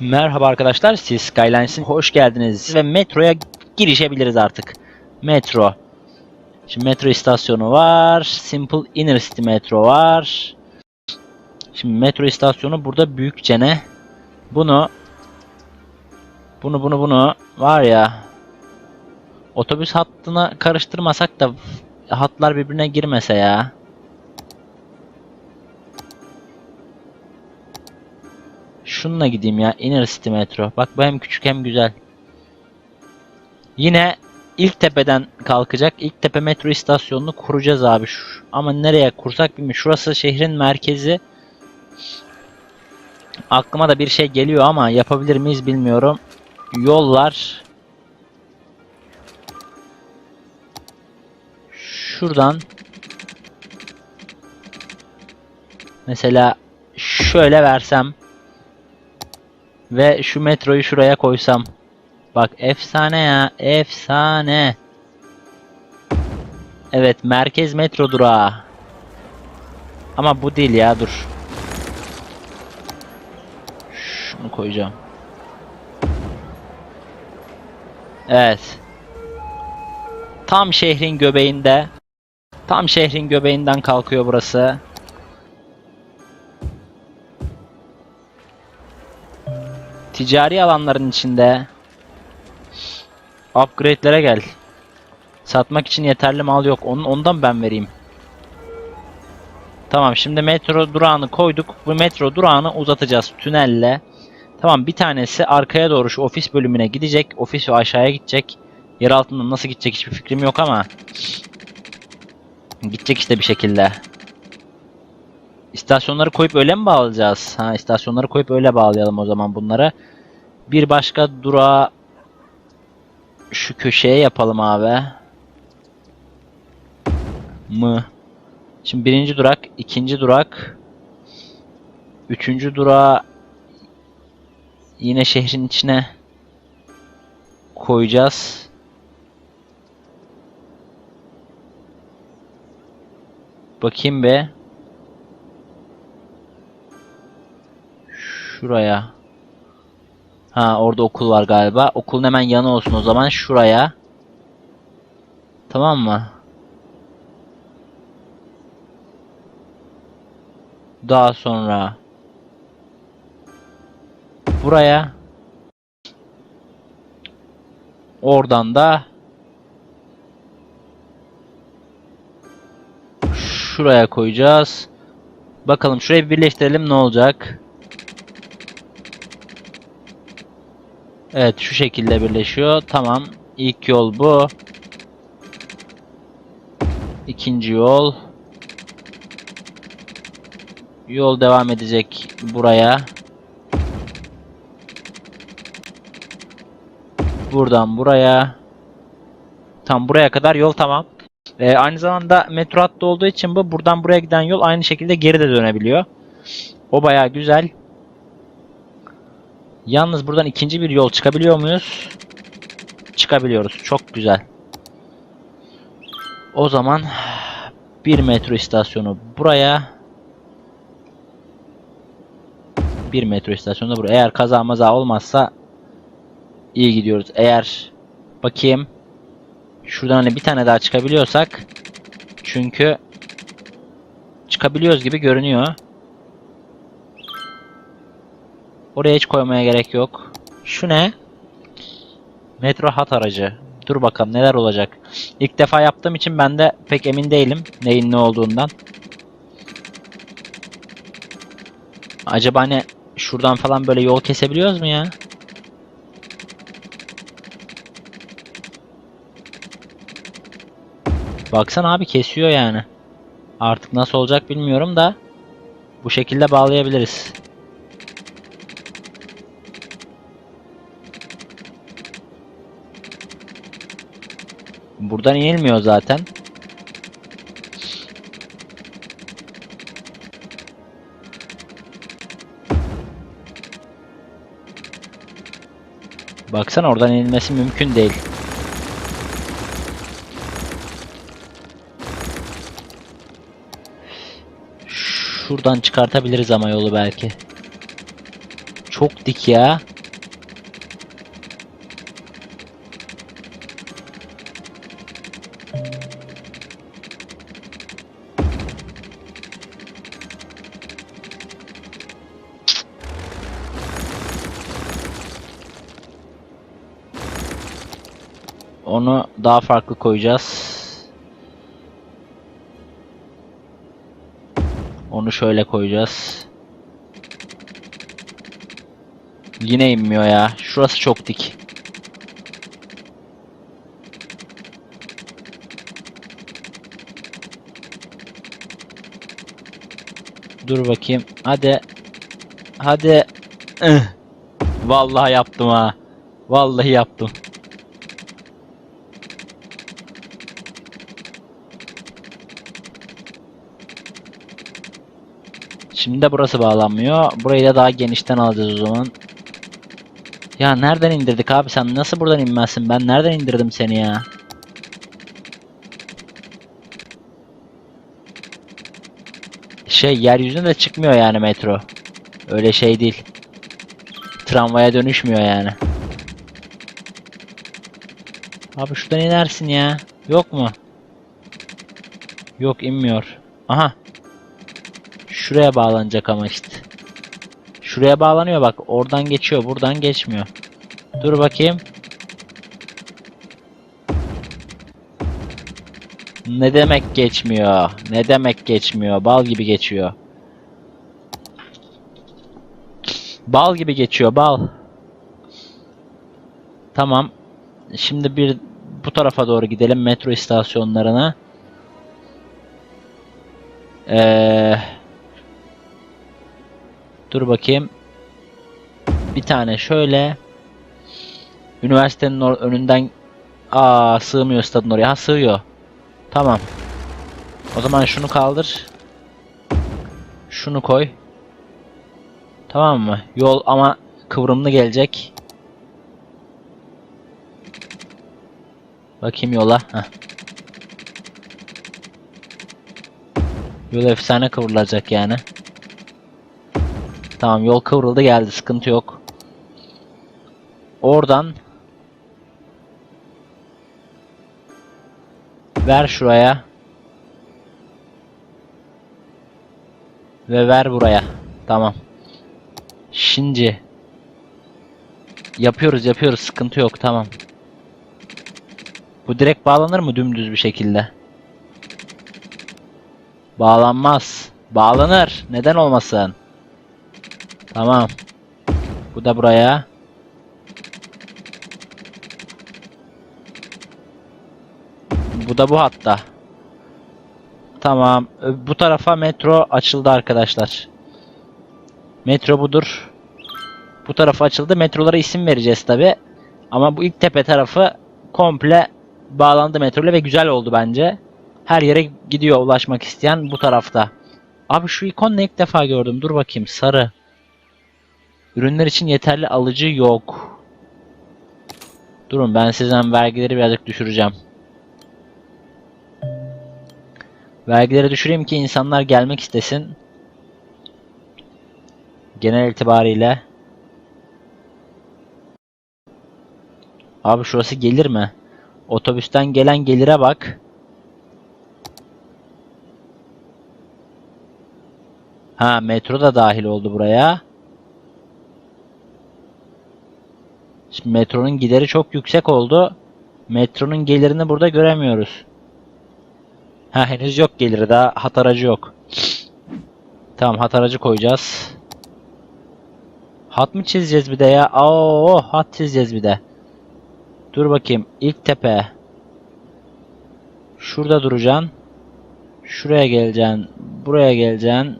Merhaba arkadaşlar, siz Skylines'in hoş geldiniz ve metroya girişebiliriz artık. Metro. Şimdi metro istasyonu var, Simple Inner City metro var. Şimdi metro istasyonu burada büyükçene. Bunu bunu bunu bunu var ya otobüs hattına karıştırmasak da hatlar birbirine girmese ya. Şununla gideyim ya. Inner City Metro. Bak bu hem küçük hem güzel. Yine ilk tepeden kalkacak. İlk tepe metro istasyonunu kuracağız abi. Şu, ama nereye kursak bilmiyorum. Şurası şehrin merkezi. Aklıma da bir şey geliyor ama yapabilir miyiz bilmiyorum. Yollar. Şuradan. Mesela şöyle versem. Ve şu metroyu şuraya koysam. Bak efsane ya. Efsane. Evet merkez metro durağı. Ama bu değil ya dur. Şunu koyacağım. Evet. Tam şehrin göbeğinde. Tam şehrin göbeğinden kalkıyor burası. Ticari alanların içinde upgrade'lere gel. Satmak için yeterli mal yok. Onun ondan ben vereyim. Tamam şimdi metro durağını koyduk. Bu metro durağını uzatacağız tünelle. Tamam bir tanesi arkaya doğru şu ofis bölümüne gidecek. Ofis aşağıya gidecek. Yer altından nasıl gidecek hiçbir fikrim yok ama. Gidecek işte bir şekilde. İstasyonları koyup öyle mi bağlayacağız? Ha istasyonları koyup öyle bağlayalım o zaman bunları. Bir başka durağı şu köşeye yapalım abi. Mı? Şimdi birinci durak, ikinci durak, üçüncü durağı yine şehrin içine koyacağız. Bakayım be. Şuraya. Ha orada okul var galiba. Okulun hemen yanı olsun o zaman. Şuraya. Tamam mı? Daha sonra buraya oradan da şuraya koyacağız. Bakalım şurayı bir birleştirelim ne olacak? Evet şu şekilde birleşiyor. Tamam. İlk yol bu. İkinci yol. Yol devam edecek buraya. Buradan buraya. Tam buraya kadar yol tamam. Ee, aynı zamanda metro hattı olduğu için bu buradan buraya giden yol aynı şekilde geri de dönebiliyor. O bayağı güzel. Yalnız buradan ikinci bir yol çıkabiliyor muyuz? Çıkabiliyoruz. Çok güzel. O zaman bir metro istasyonu buraya. Bir metro istasyonu da buraya. Eğer kaza maza olmazsa iyi gidiyoruz. Eğer bakayım şuradan hani bir tane daha çıkabiliyorsak çünkü çıkabiliyoruz gibi görünüyor. Oraya hiç koymaya gerek yok. Şu ne? Metro hat aracı. Dur bakalım neler olacak. İlk defa yaptığım için ben de pek emin değilim neyin ne olduğundan. Acaba hani şuradan falan böyle yol kesebiliyoruz mu ya? Baksana abi kesiyor yani. Artık nasıl olacak bilmiyorum da bu şekilde bağlayabiliriz. Buradan inilmiyor zaten. Baksana oradan inilmesi mümkün değil. Şuradan çıkartabiliriz ama yolu belki. Çok dik ya. Onu daha farklı koyacağız. Onu şöyle koyacağız. Yine inmiyor ya. Şurası çok dik. Dur bakayım. Hadi. Hadi. Ih. Vallahi yaptım ha. Vallahi yaptım. Şimdi de burası bağlanmıyor. Burayı da daha genişten alacağız o zaman. Ya nereden indirdik abi sen nasıl buradan inmezsin? Ben nereden indirdim seni ya? Şey yeryüzüne de çıkmıyor yani metro. Öyle şey değil. Tramvaya dönüşmüyor yani. Abi şuradan inersin ya. Yok mu? Yok inmiyor. Aha. Şuraya bağlanacak ama işte. Şuraya bağlanıyor bak. Oradan geçiyor. Buradan geçmiyor. Dur bakayım. Ne demek geçmiyor? Ne demek geçmiyor? Bal gibi geçiyor. Bal gibi geçiyor. Bal. Tamam. Şimdi bir bu tarafa doğru gidelim metro istasyonlarına. Eee Dur bakayım. Bir tane şöyle. Üniversitenin önünden Aa sığmıyor stadın oraya. Ha sığıyor. Tamam. O zaman şunu kaldır. Şunu koy. Tamam mı? Yol ama kıvrımlı gelecek. Bakayım yola. Heh. Yol efsane kıvrılacak yani. Tamam yol kıvrıldı geldi sıkıntı yok. Oradan ver şuraya. Ve ver buraya. Tamam. Şimdi yapıyoruz yapıyoruz sıkıntı yok tamam. Bu direkt bağlanır mı dümdüz bir şekilde? Bağlanmaz. Bağlanır. Neden olmasın? Tamam. Bu da buraya. Bu da bu hatta. Tamam. Ö- Bu tarafa metro açıldı arkadaşlar. Metro budur. Bu tarafa açıldı. Metrolara isim vereceğiz tabi. Ama bu ilk tepe tarafı komple bağlandı metroyla ve güzel oldu bence. Her yere gidiyor ulaşmak isteyen bu tarafta. Abi şu ikon ne ilk defa gördüm. Dur bakayım. Sarı. Ürünler için yeterli alıcı yok. Durun ben sizden vergileri birazcık düşüreceğim. Vergileri düşüreyim ki insanlar gelmek istesin. Genel itibariyle. Abi şurası gelir mi? Otobüsten gelen gelire bak. Ha metro da dahil oldu buraya. Şimdi metronun gideri çok yüksek oldu. Metronun gelirini burada göremiyoruz. Ha henüz yok geliri daha hat aracı yok. Tamam hat aracı koyacağız. Hat mı çizeceğiz bir de ya? Oo hat çizeceğiz bir de. Dur bakayım ilk tepe. Şurada duracaksın. Şuraya geleceksin. Buraya geleceksin.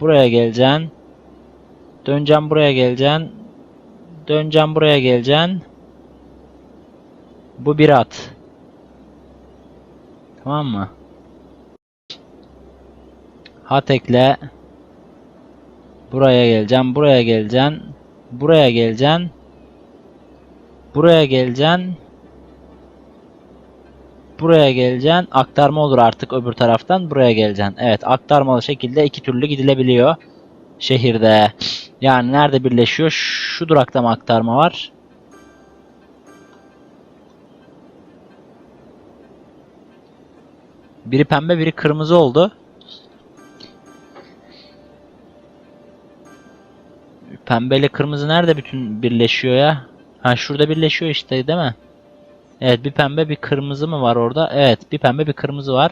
Buraya geleceksin. Döneceğim buraya geleceksin. Döneceğim buraya geleceksin. Bu bir at. Tamam mı? Hat ekle. Buraya geleceğim. Buraya geleceksin. Buraya geleceksin. Buraya geleceksin. Buraya geleceksin. Aktarma olur artık öbür taraftan. Buraya geleceksin. Evet aktarmalı şekilde iki türlü gidilebiliyor. Şehirde. Yani nerede birleşiyor? Şu durakta mı aktarma var? Biri pembe, biri kırmızı oldu. Pembe ile kırmızı nerede bütün birleşiyor ya? Ha şurada birleşiyor işte değil mi? Evet bir pembe bir kırmızı mı var orada? Evet bir pembe bir kırmızı var.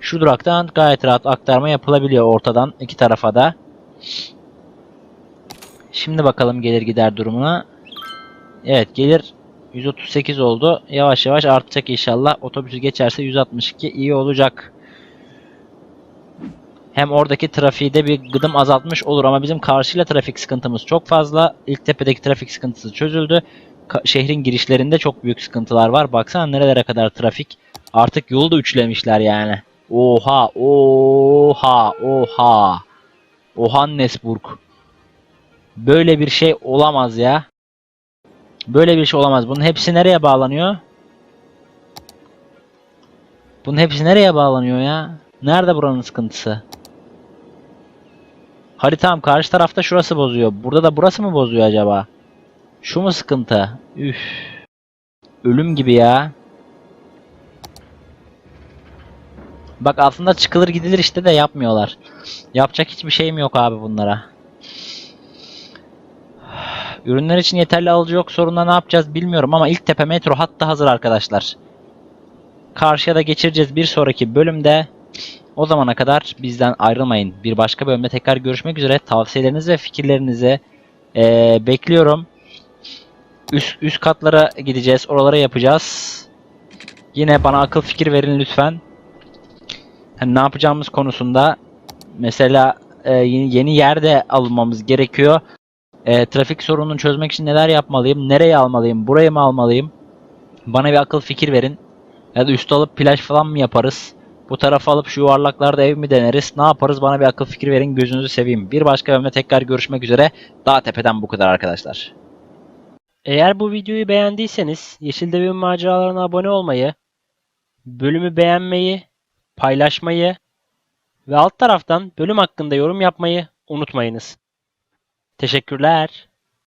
Şu duraktan gayet rahat aktarma yapılabiliyor ortadan iki tarafa da. Şimdi bakalım gelir gider durumuna. Evet gelir 138 oldu. Yavaş yavaş artacak inşallah. Otobüsü geçerse 162 iyi olacak. Hem oradaki trafiği de bir gıdım azaltmış olur ama bizim karşıyla trafik sıkıntımız çok fazla. İlk tepedeki trafik sıkıntısı çözüldü. Ka- şehrin girişlerinde çok büyük sıkıntılar var. Baksana nerelere kadar trafik. Artık yolu da üçlemişler yani. Oha, oha, oha. Ohannesburg. Böyle bir şey olamaz ya. Böyle bir şey olamaz. Bunun hepsi nereye bağlanıyor? Bunun hepsi nereye bağlanıyor ya? Nerede buranın sıkıntısı? Haritam karşı tarafta şurası bozuyor. Burada da burası mı bozuyor acaba? Şu mu sıkıntı? Üf. Ölüm gibi ya. Bak aslında çıkılır gidilir işte de yapmıyorlar. Yapacak hiçbir şeyim yok abi bunlara. Ürünler için yeterli alıcı yok sorunla ne yapacağız bilmiyorum ama ilk tepe metro hattı hazır arkadaşlar. Karşıya da geçireceğiz bir sonraki bölümde. O zamana kadar bizden ayrılmayın. Bir başka bölümde tekrar görüşmek üzere. Tavsiyelerinizi ve fikirlerinizi eee, bekliyorum. Üst, üst katlara gideceğiz. Oralara yapacağız. Yine bana akıl fikir verin lütfen. Hani ne yapacağımız konusunda mesela e, yeni, yerde almamız gerekiyor. E, trafik sorununu çözmek için neler yapmalıyım? Nereye almalıyım? Buraya mı almalıyım? Bana bir akıl fikir verin. Ya da üstü alıp plaj falan mı yaparız? Bu tarafa alıp şu yuvarlaklarda ev mi deneriz? Ne yaparız? Bana bir akıl fikir verin. Gözünüzü seveyim. Bir başka bölümde tekrar görüşmek üzere. Dağ tepeden bu kadar arkadaşlar. Eğer bu videoyu beğendiyseniz Yeşil Devin maceralarına abone olmayı, bölümü beğenmeyi, paylaşmayı ve alt taraftan bölüm hakkında yorum yapmayı unutmayınız. Teşekkürler.